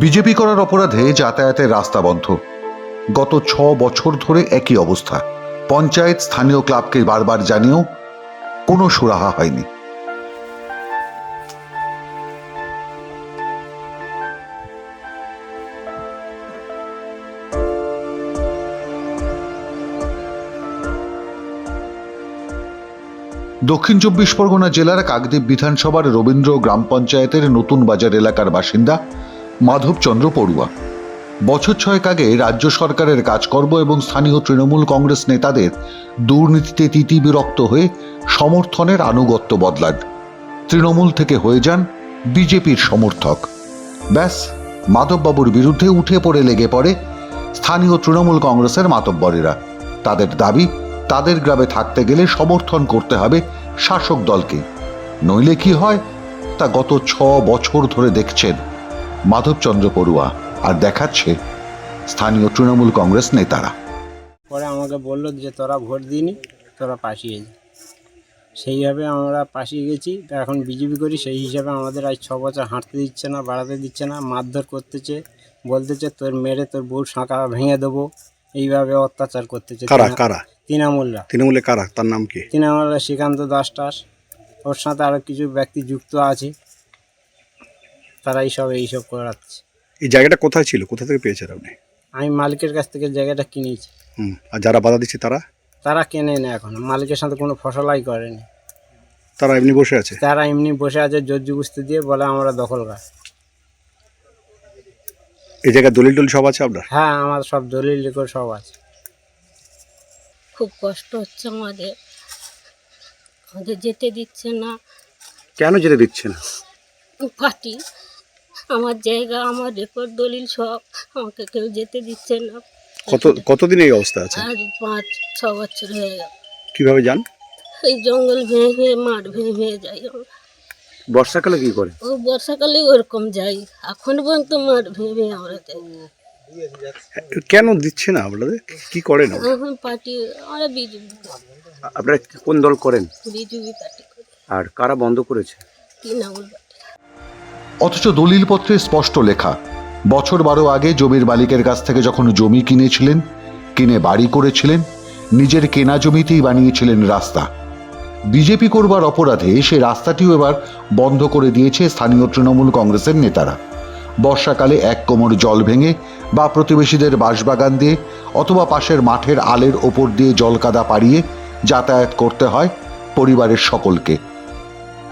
BJP করার অপরাধে যাতায়াতের রাস্তা বন্ধ। গত ছ বছর ধরে একই অবস্থা। পঞ্চায়েত স্থানীয় ক্লাবকে বারবার জানিয়েও কোনো সুরাহা হয়নি। দক্ষিণ চব্বিশ পরগনা জেলার কাকদ্বীপ বিধানসভার রবীন্দ্র গ্রাম পঞ্চায়েতের নতুন বাজার এলাকার বাসিন্দা মাধবচন্দ্র পড়ুয়া। বছর ছয়েক আগে রাজ্য সরকারের কাজকর্ম এবং স্থানীয় তৃণমূল কংগ্রেস নেতাদের দুর্নীতিতে তিতি বিরক্ত হয়ে সমর্থনের আনুগত্য বদলান। তৃণমূল থেকে হয়ে যান বিজেপির সমর্থক। ব্যাস, মাধববাবুর বিরুদ্ধে উঠে পড়ে লেগে পড়ে স্থানীয় তৃণমূল কংগ্রেসের মাতব্বরেরা। তাদের দাবি, তাদের গ্রামে থাকতে গেলে সমর্থন করতে হবে শাসক দলকে। নইলে কি হয়? তা গত ছ বছর ধরে দেখছেন। মাধবচন্দ্র পড়ুয়া আর দেখাচ্ছে স্থানীয় তৃণমূল কংগ্রেস নেতারা। পরে আমাকে বলল যে তোরা ভোট দিনি তোরা পাশিয়ে যা সেইভাবে আমরা পাশিয়ে গেছি তা এখন বিজেপি করি সেই হিসাবে আমাদের আজ ছ বছর হাঁটতে দিচ্ছে না বাড়াতে দিচ্ছে না মারধর করতেছে বলতেছে তোর মেরে তোর বউ শাঁকা ভেঙে দেবো এইভাবে অত্যাচার করতেছে কারা কারা? তৃণমূলরা। তৃণমূলে কারা? তার নাম কি? তৃণমূলরা শ্রীকান্ত দাস টাস ওর সাথে আরও কিছু ব্যক্তি যুক্ত আছে। তারা এইসব এইসব করাচ্ছে এই জায়গাটা কোথায় ছিল? কোথা থেকে পেয়েছেন আপনি? আমি মালিকের কাছ থেকে জায়গাটা কিনেছি। হুম আর যারা বাধা দিচ্ছে তারা? তারা কেনে না এখন। মালিকের সাথে কোনো ফসলাই করেনি। তারা এমনি বসে আছে? তারা এমনি বসে আছে জর্জি বুঝতে দিয়ে বলে আমরা দখল দখলদার এই জায়গায় দলিল টলিল সব আছে আপনার? হ্যাঁ আমার সব দলিল রেকর্ড সব আছে। খুব কষ্ট হচ্ছে আমাদের। আমাদের যেতে দিচ্ছে না। কেন যেতে দিচ্ছে না? পার্টি আমার জায়গা আমার রেকর্ড দলিল সব আমাকে কেউ যেতে দিচ্ছে না। কত কতদিন এই অবস্থা আছে? আজ পাঁচ ছ বছর হয়ে গেল। কীভাবে যান? এই জঙ্গল ভেঙে ভেঙে মাঠ ভেঙে ভেঙে যাই আমরা। বর্ষাকালে কি করে? ও বর্ষাকালে ওরকম যাই। এখন পর্যন্ত মাঠ ভেঙে ভেঙে আমরা যাই। কেন দিচ্ছে না আপনাদের? কি করেন এখন পার্টি আমরা বিজেপি আপনারা কোন দল করেন? বিজেপি পার্টি করি। আর কারা বন্ধ করেছে? তৃণমূল। অথচ দলিলপত্রে স্পষ্ট লেখা, বছর বারো আগে জমির মালিকের কাছ থেকে যখন জমি কিনেছিলেন, কিনে বাড়ি করেছিলেন, নিজের কেনা জমিতেই বানিয়েছিলেন রাস্তা। বিজেপি করবার অপরাধে সে রাস্তাটিও এবার বন্ধ করে দিয়েছে স্থানীয় তৃণমূল কংগ্রেসের নেতারা। বর্ষাকালে এক কোমর জল ভেঙে বা প্রতিবেশীদের বাঁশবাগান দিয়ে অথবা পাশের মাঠের আলের ওপর দিয়ে জলকাদা পাড়িয়ে যাতায়াত করতে হয় পরিবারের সকলকে।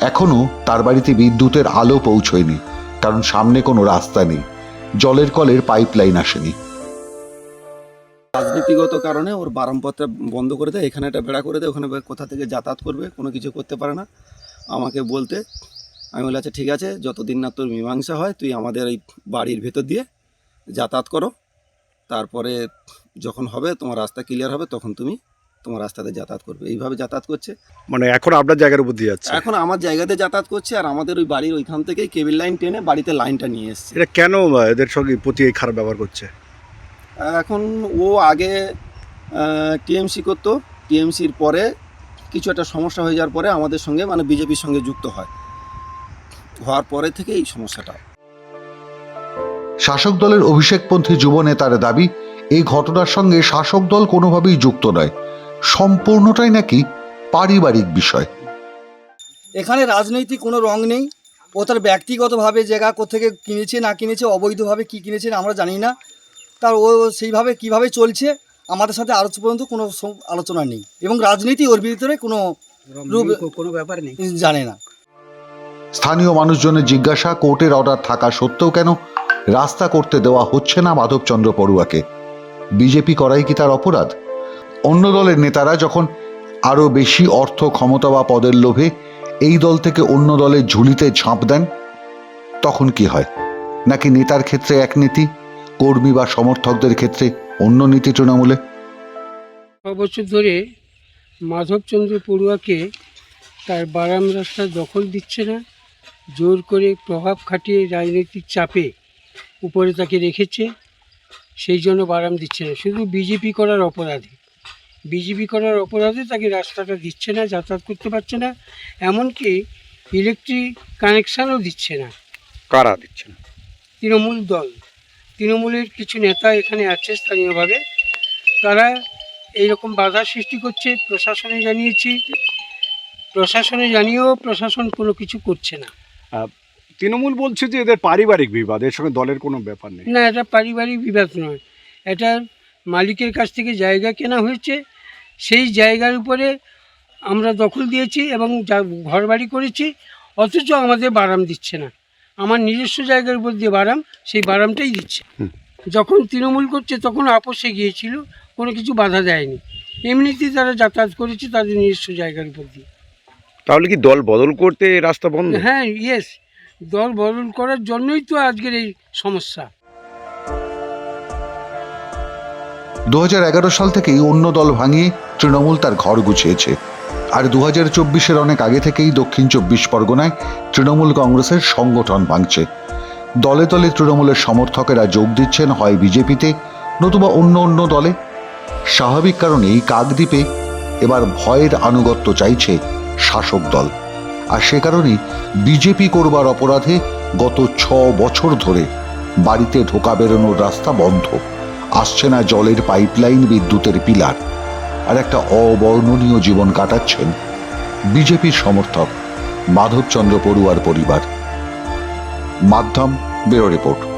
এখনও তার বাড়িতে বিদ্যুতের আলো পৌঁছয়নি, কারণ সামনে কোনো রাস্তা নেই। জলের কলের পাইপলাইন আসেনি। রাজনীতিগত কারণে ওর বারামপথটা বন্ধ করে দেয় এখানে একটা বেড়া করে দেয় ওখানে কোথা থেকে যাতায়াত করবে, কোনো কিছু করতে পারে না। আমাকে বলতে, আমি বলে আচ্ছা ঠিক আছে, যতদিন না তোর মীমাংসা হয়, তুই আমাদের এই বাড়ির ভেতর দিয়ে যাতায়াত করো। তারপরে যখন হবে, তোমার রাস্তা ক্লিয়ার হবে, তখন তুমি তোমার রাস্তাতে যাতায়াত করবে। এইভাবে যাতায়াত করছে। মানে এখন আপনার জায়গার উপর দিয়ে যাচ্ছে? এখন আমার জায়গাতে যাতায়াত করছে আর আমাদের ওই বাড়ির ওইখান থেকেই কেবিল লাইন টেনে বাড়িতে লাইনটা নিয়ে এসছে। এটা কেন এদের সঙ্গে প্রতি এই খারাপ ব্যবহার করছে? এখন ও আগে টিএমসি করতো। টিএমসির পরে কিছু একটা সমস্যা হয়ে যাওয়ার পরে আমাদের সঙ্গে মানে বিজেপির সঙ্গে যুক্ত হয়। হওয়ার পরে থেকে এই সমস্যাটা। শাসক দলের অভিষেকপন্থী যুব নেতার দাবি এই ঘটনার সঙ্গে শাসক দল কোনোভাবেই যুক্ত নয়। সম্পূর্ণটাই নাকি পারিবারিক বিষয়। এখানে রাজনৈতিক কোনো রং নেই। ও তার ব্যক্তিগতভাবে জায়গা কোথেকে কিনেছে না কিনেছে অবৈধভাবে কি কিনেছে আমরা জানি না। তার ও সেইভাবে কীভাবে চলছে আমাদের সাথে আলোচ পর্যন্ত কোনো আলোচনা নেই। এবং রাজনীতি ওর ভিতরে কোনো রূপ কোনো ব্যাপার নেই। জানে না। স্থানীয় মানুষজনের জিজ্ঞাসা কোর্টের অর্ডার থাকা সত্ত্বেও কেন রাস্তা করতে দেওয়া হচ্ছে না মাধবচন্দ্র পড়ুয়াকে? বিজেপি করাই কি তার অপরাধ? অন্য দলের নেতারা যখন আরও বেশি অর্থ, ক্ষমতা বা পদের লোভে এই দল থেকে অন্য দলের ঝুলিতে ঝাঁপ দেন, তখন কি হয়? নাকি নেতার ক্ষেত্রে এক নীতি, কর্মী বা সমর্থকদের ক্ষেত্রে অন্য নীতি তৃণমূলে? ছ বছর ধরে মাধবচন্দ্র পড়ুয়াকে তার বারাম রাস্তা দখল দিচ্ছে না, জোর করে প্রভাব খাটিয়ে রাজনৈতিক চাপে উপরে তাকে রেখেছে, সেই জন্য বারাম দিচ্ছে না। শুধু বিজেপি করার অপরাধে। বিজেপি করার অপরাধে তাকে রাস্তাটা দিচ্ছে না যাতায়াত করতে পারছে না এমনকি ইলেকট্রিক কানেকশানও দিচ্ছে না। কারা দিচ্ছে না? তৃণমূল দল। তৃণমূলের কিছু নেতা এখানে আছে স্থানীয়ভাবে। তারা এইরকম বাধা সৃষ্টি করছে প্রশাসনে জানিয়েছি। প্রশাসনে জানিয়েও প্রশাসন কোনো কিছু করছে না। তৃণমূল বলছে যে এদের পারিবারিক বিবাদ এর সঙ্গে দলের কোনো ব্যাপার নেই। না এটা পারিবারিক বিবাদ নয়। এটা মালিকের কাছ থেকে জায়গা কেনা হয়েছে সেই জায়গার উপরে আমরা দখল দিয়েছি এবং যা ঘরবাড়ি করেছি অথচ আমাদের বারাম দিচ্ছে না। আমার নিজস্ব জায়গার উপর দিয়ে বারাম সেই বারামটাই দিচ্ছে। যখন তৃণমূল করছে তখন আপোষে গিয়েছিল কোনো কিছু বাধা দেয়নি। এমনিতেই তারা যাতায়াত করেছে তাদের নিজস্ব জায়গার উপর দিয়ে। তাহলে কি দল বদল করতে রাস্তা বন্ধ? হ্যাঁ ইয়েস দল বদল করার জন্যই তো আজকের এই সমস্যা। দু হাজার এগারো সাল থেকেই অন্য দল ভাঙিয়ে তৃণমূল তার ঘর গুছিয়েছে। আর দু হাজার চব্বিশের অনেক আগে থেকেই দক্ষিণ চব্বিশ পরগনায় তৃণমূল কংগ্রেসের সংগঠন ভাঙছে। দলে দলে তৃণমূলের সমর্থকেরা যোগ দিচ্ছেন হয় বিজেপিতে, নতুবা অন্য অন্য দলে। স্বাভাবিক কারণেই কাকদ্বীপে এবার ভয়ের আনুগত্য চাইছে শাসক দল। আর সে কারণেই বিজেপি করবার অপরাধে গত ছ বছর ধরে বাড়িতে ঢোকা বেরোনোর রাস্তা বন্ধ। আসছে না জলের পাইপলাইন বিদ্যুতের পিলার। আর একটা অবর্ণনীয় জীবন কাটাচ্ছেন বিজেপির সমর্থক মাধবচন্দ্র পড়ুয়ার পরিবার। মাধ্যম ব্যুরো রিপোর্ট।